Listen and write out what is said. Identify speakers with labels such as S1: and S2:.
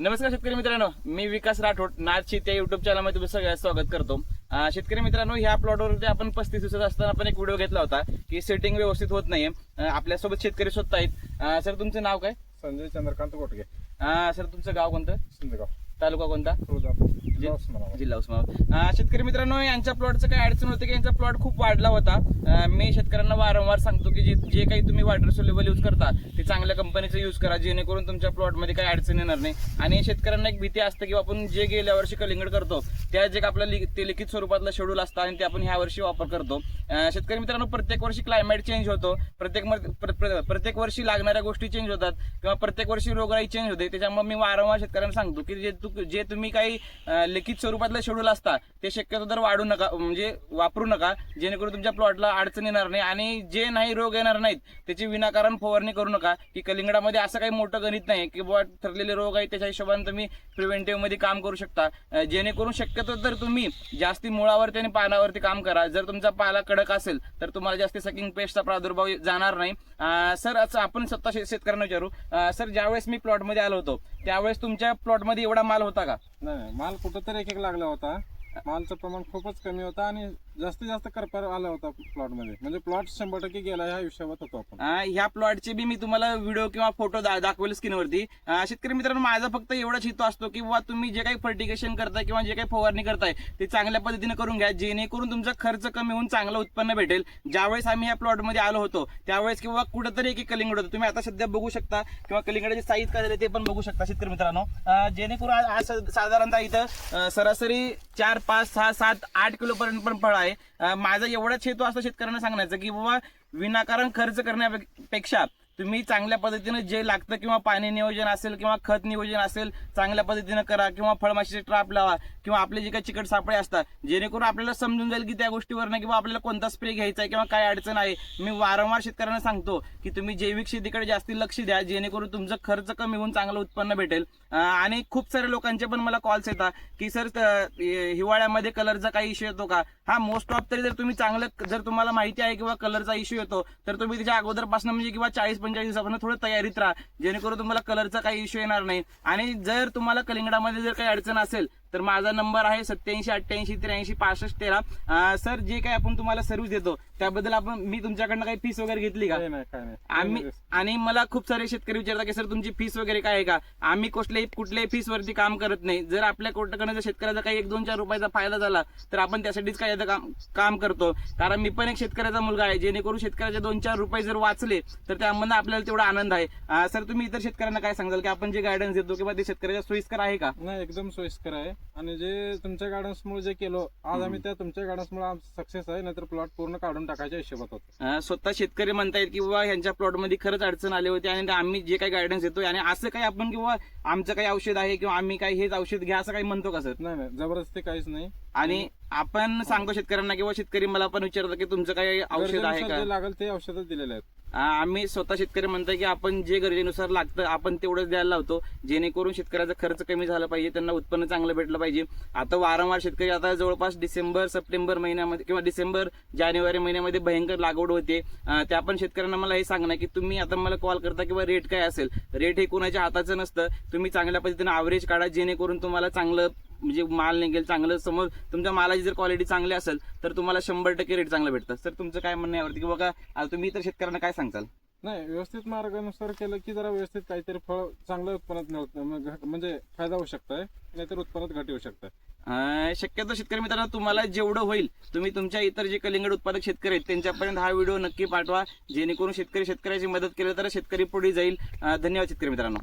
S1: नमस्कार शेतकरी मित्रांनो मी विकास राठोड नाथ शेती या युट्यूब चॅनलमध्ये तुम्ही सगळ्यांचं स्वागत करतो. शेतकरी मित्रांनो ह्या प्लॉटवरती आपण पस्तीस दिवसात असताना आपण एक व्हिडिओ घेतला होता की सेटिंग व्यवस्थित होत नाहीये. आपल्यासोबत शेतकरी स्वतः आहेत. सर तुमचं नाव काय?
S2: संजय चंद्रकांत गोटगे
S1: सर तुमचं गाव कोणतं?
S2: सिंदगाव.
S1: तालुका कोणता?
S2: तुळजापूर. जिल्हा उस्मानाबाद.
S1: जिल्हा उस्मानाबाद. अं, शेतकरी मित्रांनो यांच्या प्लॉटचं काय अडचण होते की यांचा प्लॉट खूप वाढला होता. अं, मी शेतकऱ्यांना वारंवार सांगतो की जे जे काही तुम्ही वॉटर सोल्युबल यूज करता ते चांगल्या कंपनीचं यूज करा. जेणेकरून तुमच्या प्लॉटमध्ये काही अडचण येणार नाही. आणि शेतकऱ्यांना एक भीती असते की आपण जे गेल्या वर्षी कलिंगड करतो त्या जे आपल्या लि- ते लिखित स्वरूपातलं शेड्यूल असतं आणि ते आपण ह्या वर्षी वापर करतो. अं, शेतकरी मित्रांनो प्रत्येक वर्षी क्लायमेट चेंज होतो. प्रत्येक मर- प्र- प्र- प्रत्येक वर्षी लागणाऱ्या गोष्टी चेंज होतात. किंवा प्रत्येक वर्षी रोगराई चेंज होते. त्याच्यामुळे मी वारंवार शेतकऱ्यांना सांगतो की जे तू जे तुम्ही काही अं, लिखित स्वरूपातलं शेड्यूल असता ते शक्यतो तर वाढू नका म्हणजे वापरू नका. जेणेकरून तुमच्या प्लॉटला अडचण येणार नाही आणि जे नाही रोग येणार नाहीत त्याची विनाकारण फवारणी करू नका. की कलिंगडामध्ये असं काही मोठं गणित नाही की बुवा ठरलेले रोग आहेत त्याच्या हिशोबाने तुम्ही प्रिव्हेंटिव्हमध्ये काम करू शकता. जेणेकरून शक्यतो तर तुम्ही जास्ती मुळावरती आणि पानावरती काम करा. जर तुमचा पाला कडक असेल तर तुम्हाला जास्ती सकिंग पेस्टचा प्रादुर्भाव जाणार नाही. सर असं आपण स्वतः शेतकऱ्यांना विचारू. सर ज्यावेळेस मी प्लॉटमध्ये आलो होतो त्यावेळेस तुमच्या प्लॉटमध्ये एवढा माल होता का?
S2: नाही नाही. माल तर एक एक लागला होता. मालचं प्रमाण खूपच कमी होतं आणि जास्तीत जास्त करपार आला होता प्लॉटमध्ये. म्हणजे प्लॉट शंभर टक्के गेला ह्या विषयावर होतो आपण.
S1: अं, ह्या प्लॉटचे बी मी तुम्हाला व्हिडिओ किंवा फोटो दा दाखवेल स्क्रीनवरती अं, शेतकरी मित्रांनो माझा फक्त एवढाच हेतू असतो की बुवा तुम्ही जे काही फर्टिगेशन करताय किंवा जे काही फवारणी करताय ते चांगल्या पद्धतीने करून घ्या. जेणेकरून तुमचा खर्च कमी होऊन चांगलं उत्पन्न भेटेल. ज्यावेळेस आम्ही या प्लॉटमध्ये आलो होतो त्यावेळेस किंवा कुठंतरी एक एक कलिंगड होतं. तुम्ही आता सध्या बघू शकता किंवा कलिंगडाचे साईज काय झाले ते पण बघू शकता शेतकरी मित्रांनो. अं, जेणेकरून आज आज साधारणतः इथं अं, सरासरी चार पाच सहा सात आठ किलो पर्यंत पण फळ आहे. आहे. माझा एवढाच हेतू असतो शेतकऱ्यांना सांगण्याचा की बाबा विनाकारण खर्च करण्यापेक्षा तुम्ही चांगल्या पद्धतीने जे लागतं किंवा पाणी नियोजन असेल किंवा खत नियोजन असेल चांगल्या पद्धतीने करा किंवा फळमाशीचे ट्राप लावा किंवा आपले जे काही चिकट सापळे असतात जेणेकरून आपल्याला समजून जाईल की त्या गोष्टीवर किंवा आपल्याला कोणता स्प्रे घ्यायचा आहे किंवा काय अडचण आहे. मी वारंवार शेतकऱ्यांना सांगतो की तुम्ही जैविक शेतीकडे जास्ती लक्ष द्या जेणेकरून तुमचं खर्च कमी होऊन चांगलं उत्पन्न भेटेल. आणि खूप सारे लोकांचे पण मला कॉल्स येतात की सर हिवाळ्यामध्ये कलरचा काही इश्यू येतो का? हा मोस्ट ऑफ तरी जर तुम्ही चांगलं जर तुम्हाला माहिती आहे किंवा कलरचा इश्यू येतो तर तुम्ही त्याच्या अगोदरपासून म्हणजे किंवा चाळीस पंचेचाळीस दिवसापासून थोडं तयारीत राहा. जेणेकरून तुम्हाला कलरचा काही इश्यू येणार नाही. आणि जर तुम्हाला कलिंगडामध्ये जर काही अडचण असेल तर माझा नंबर आहे सत्याऐंशी अठ्ठ्याऐंशी त्र्याऐंशी पासष्ट तेरा. सर जे काही आपण तुम्हाला सर्व्हिस देतो त्याबद्दल आपण मी तुमच्याकडनं काही फीस वगैरे घेतली का? आम्ही आणि मला खूप सारे शेतकरी विचारतात की सर तुमची फीस वगैरे काय आहे का? आम्ही कुठल्याही कुठल्याही फीस वरती काम करत नाही. जर आपल्या कोर्टाकडे जर शेतकऱ्याचा काही एक दोन चार रुपयाचा फायदा झाला तर आपण त्यासाठीच काय काम काम करतो. कारण मी पण एक शेतकऱ्याचा मुलगा आहे. जेणेकरून शेतकऱ्याचे दोन चार रुपये जर वाचले तर त्यामध्ये आपल्याला तेवढा आनंद आहे. सर तुम्ही इतर शेतकऱ्यांना काय सांगाल? की आपण जे गायडन्स देतो किंवा ते शेतकऱ्याच्या सोयीस्कर आहे का?
S2: नाही एकदम सोयीस्कर आहे. आणि जे तुमच्या गार्डन्स मुळे जे केलो आज आम्ही त्या तुमच्या गार्डन्स मुळे सक्सेस आहे नाहीतर प्लॉट पूर्ण काढून टाकायच्या हिशोबात होतो.
S1: अं, स्वतः शेतकरी म्हणतायत की बाबा ह्यांच्या प्लॉटमध्ये खरंच अडचण आली होती आणि आम्ही जे काही गायडन्स देतो आणि असं काही आपण किंवा आमचं काही औषध आहे किंवा आम्ही काही हेच औषध घ्या असं काही म्हणतो का सर?
S2: नाही नाही जबरदस्ती काहीच नाही.
S1: आणि आपण सांगतो शेतकऱ्यांना किंवा शेतकरी मला पण विचारतात की तुमचं काही औषध आहे
S2: गरजेनुसार
S1: का?
S2: जे लागेल ते औषधच दिलेले आहेत.
S1: आम्ही स्वतः शेतकरी म्हणतो की आपण जे गरजेनुसार लागतं आपण तेवढंच द्यायला लावतो. जेणेकरून शेतकऱ्याचा खर्च कमी झाला पाहिजे त्यांना उत्पन्न चांगलं भेटलं पाहिजे. आता वारंवार शेतकरी आता जवळपास डिसेंबर सप्टेंबर महिन्यामध्ये किंवा डिसेंबर जानेवारी महिन्यामध्ये भयंकर लागवड होते. त्या पण शेतकऱ्यांना मला हे सांगणं की तुम्ही आता मला कॉल करता किंवा रेट काय असेल? रेट हे कोणाच्या हाताचं नसतं. तुम्ही चांगल्या पद्धतीने ॲव्हरेज काढा जेणेकरून तुम्हाला चांगलं म्हणजे माल निघेल चांगलं समोर तुमच्या मालाची जर क्वालिटी चांगली असेल तर तुम्हाला शंभर टक्के रेट चांगलं भेटतं. सर तुमचं काय म्हणणं आहे यावरती? की बघा आता तुम्ही इतर शेतकऱ्यांना काय सांगताल?
S2: नाही व्यवस्थित मार्गानुसार केलं की जरा व्यवस्थित काहीतरी फळ चांगलं उत्पन्नात मिळत म्हणजे फायदा होऊ शकतोय नाहीतर उत्पन्नात घट येऊ शकतं
S1: शक्यतो शेतकरी मित्रांनो तुम्हाला जेवढं होईल तुम्ही तुमच्या इतर जे कलिंगड उत्पादक शेतकरी आहेत त्यांच्यापर्यंत हा व्हिडिओ नक्की पाठवा. जेणेकरून शेतकरी शेतकऱ्याची मदत केली तर शेतकरी पुढे जाईल. धन्यवाद शेतकरी मित्रांनो.